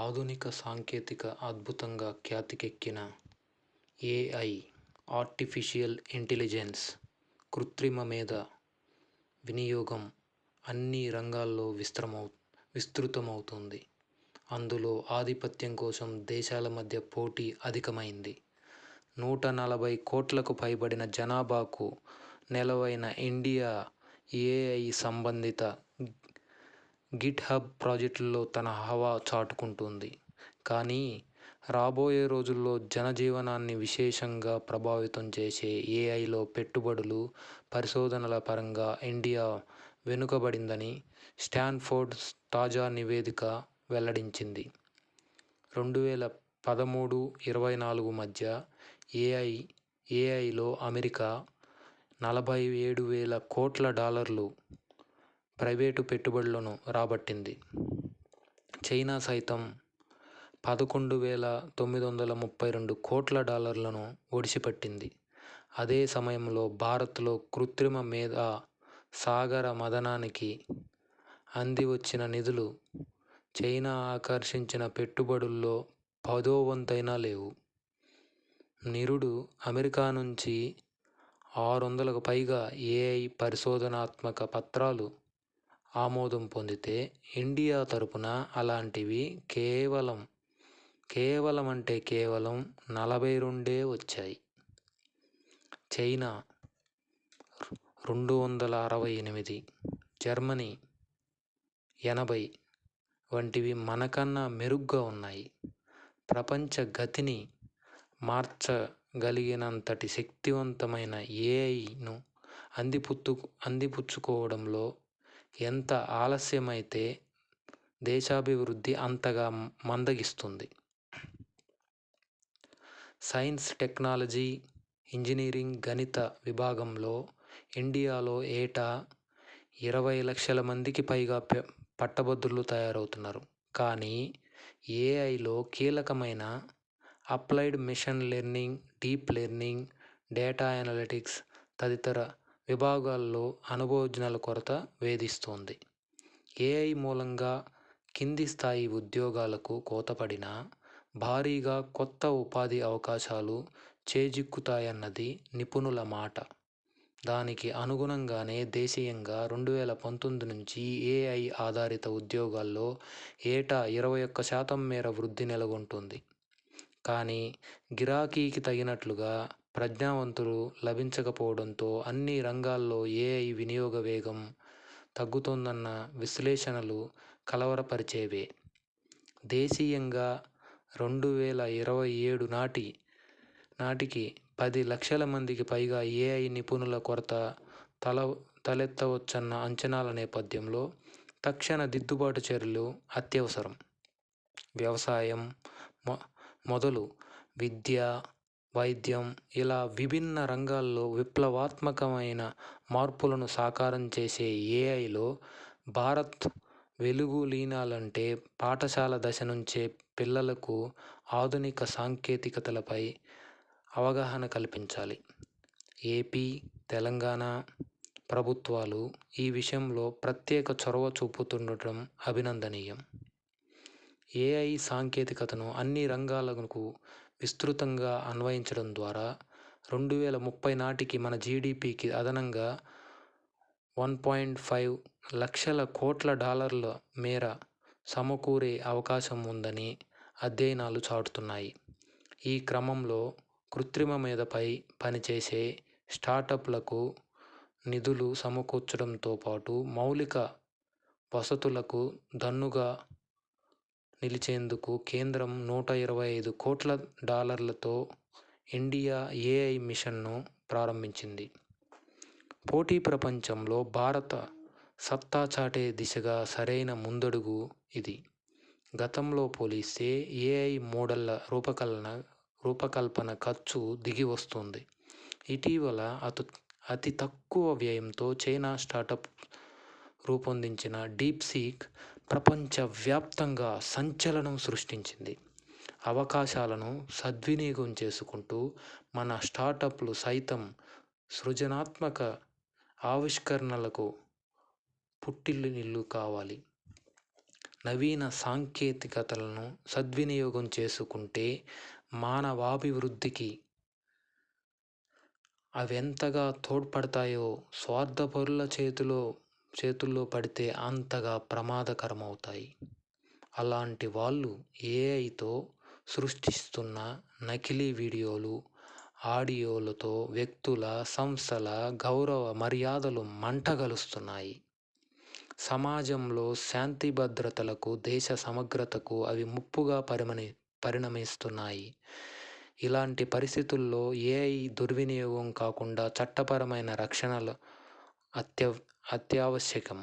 ఆధునిక సాంకేతిక అద్భుతంగా ఖ్యాతికెక్కిన ఏఐ ఆర్టిఫిషియల్ ఇంటెలిజెన్స్ కృత్రిమ మేధ వినియోగం అన్ని రంగాల్లో విస్తృమవు విస్తృతమవుతుంది అందులో ఆధిపత్యం కోసం దేశాల మధ్య పోటీ అధికమైంది. నూట నలభై కోట్లకు పైబడిన జనాభాకు నెలవైన ఇండియా ఏఐ సంబంధిత గిట్ హబ్ ప్రాజెక్టుల్లో తన హవా చాటుకుంటుంది. కానీ రాబోయే రోజుల్లో జనజీవనాన్ని విశేషంగా ప్రభావితం చేసే ఏఐలో పెట్టుబడులు పరిశోధనల పరంగా ఇండియా వెనుకబడిందని స్టాన్ఫోర్డ్ తాజా నివేదిక వెల్లడించింది. రెండు వేల పదమూడు ఇరవై నాలుగు మధ్య ఏఐ ఏఐలో అమెరికా నలభై ఏడు వేల కోట్ల డాలర్లు ప్రైవేటు పెట్టుబడులను రాబట్టింది. చైనా సైతం పదకొండు వేల తొమ్మిది వందల ముప్పై రెండు కోట్ల డాలర్లను ఒడిసిపట్టింది. అదే సమయంలో భారత్లో కృత్రిమ మేధ సాగర మథనానికి అంది వచ్చిన నిధులు చైనా ఆకర్షించిన పెట్టుబడుల్లో పదో వంతైనా లేవు. నిరుడు అమెరికా నుంచి ఆరు వందలకు పైగా ఏఐ పరిశోధనాత్మక పత్రాలు ఆమోదం పొందితే ఇండియా తరపున అలాంటివి కేవలం కేవలం అంటే కేవలం నలభై రెండే వచ్చాయి. చైనా రెండు వందల అరవై ఎనిమిది. జర్మనీ ఎనభై. వంటివి మనకన్నా మెరుగ్గా ఉన్నాయి. ప్రపంచ గతిని మార్చగలిగినంతటి శక్తివంతమైన ఏఐను అందిపుత్తు అందిపుచ్చుకోవడంలో ఎంత ఆలస్యమైతే దేశాభివృద్ధి అంతగా మందగిస్తుంది. సైన్స్ టెక్నాలజీ ఇంజనీరింగ్ గణిత విభాగంలో ఇండియాలో ఏటా ఇరవై లక్షల మందికి పైగా పట్టభద్రులు తయారవుతున్నారు. కానీ ఏఐలో కీలకమైన applied machine learning deep learning data analytics తదితర విభాగాల్లో అనుభవజ్ఞుల కొరత వేధిస్తోంది. ఏఐ మూలంగా కింది స్థాయి ఉద్యోగాలకు కోతపడిన భారీగా కొత్త ఉపాధి అవకాశాలు చేజిక్కుతాయన్నది నిపుణుల మాట. దానికి అనుగుణంగానే దేశీయంగా రెండు వేల పంతొమ్మిది నుంచి ఏఐ ఆధారిత ఉద్యోగాల్లో ఏటా ఇరవై ఒక్క శాతం మేర వృద్ధి నెలకొంటుంది. కానీ గిరాకీకి తగినట్లుగా ప్రజ్ఞావంతులు లభించకపోవడంతో అన్ని రంగాల్లో ఏఐ వినియోగ వేగం తగ్గుతోందన్న విశ్లేషణలు కలవరపరిచేవే. దేశీయంగా రెండు వేల ఇరవై ఏడు నాటి నాటికి పది లక్షల మందికి పైగా ఏఐ నిపుణుల కొరత తల తలెత్తవచ్చన్న అంచనాల నేపథ్యంలో తక్షణ దిద్దుబాటు చర్యలు అత్యవసరం. వ్యవసాయం మొ మొదలు విద్య వైద్యం ఇలా విభిన్న రంగాల్లో విప్లవాత్మకమైన మార్పులను సాకారం చేసే ఏఐలో భారత్ వెలుగులీనాలంటే పాఠశాల దశ నుంచే పిల్లలకు ఆధునిక సాంకేతికతలపై అవగాహన కల్పించాలి. ఏపీ తెలంగాణ ప్రభుత్వాలు ఈ విషయంలో ప్రత్యేక చొరవ చూపుతుండటం అభినందనీయం. ఏఐ సాంకేతికతను అన్ని రంగాలకు విస్తృతంగా అన్వయించడం ద్వారా రెండు వేల ముప్పై నాటికి మన జీడిపికి అదనంగా వన్ పాయింట్ ఫైవ్ లక్షల కోట్ల డాలర్ల మేర సమకూరే అవకాశం ఉందని అధ్యయనాలు చాటుతున్నాయి. ఈ క్రమంలో కృత్రిమ మేధపై పనిచేసే స్టార్టప్లకు నిధులు సమకూర్చడంతో పాటు మౌలిక వసతులకు దన్నుగా నిలిచేందుకు కేంద్రం నూట ఇరవై ఐదు కోట్ల డాలర్లతో ఇండియా ఏఐ మిషన్ను ప్రారంభించింది. పోటీ ప్రపంచంలో భారత సత్తా చాటే దిశగా సరైన ముందడుగు ఇది. గతంలో పోలిస్తే ఏఐ మోడళ్ళ రూపకల్పన రూపకల్పన ఖర్చు దిగి వస్తుంది. ఇటీవల అతు అతి తక్కువ వ్యయంతో చైనా స్టార్టప్ రూపొందించిన డీప్ సీక్ ప్రపంచవ్యాప్తంగా సంచలనం సృష్టించింది. అవకాశాలను సద్వినియోగం చేసుకుంటూ మన స్టార్టప్లు సైతం సృజనాత్మక ఆవిష్కరణలకు పుట్టిల్లు కావాలి. నవీన సాంకేతికతలను సద్వినియోగం చేసుకుంటే మానవాభివృద్ధికి అవెంతగా తోడ్పడతాయో స్వార్థపరుల చేతిలో చేతుల్లో పడితే అంతగా ప్రమాదకరమవుతాయి. అలాంటి వాళ్ళు ఏఐతో సృష్టిస్తున్న నకిలీ వీడియోలు ఆడియోలతో వ్యక్తుల సంస్థల గౌరవ మర్యాదలు మంటగలుస్తున్నాయి. సమాజంలో శాంతి భద్రతలకు దేశ సమగ్రతకు అవి ముప్పుగా పరిమణి పరిణమిస్తున్నాయి. ఇలాంటి పరిస్థితుల్లో ఏఐ దుర్వినియోగం కాకుండా చట్టపరమైన రక్షణలు అత్య అత్యావశ్యకం.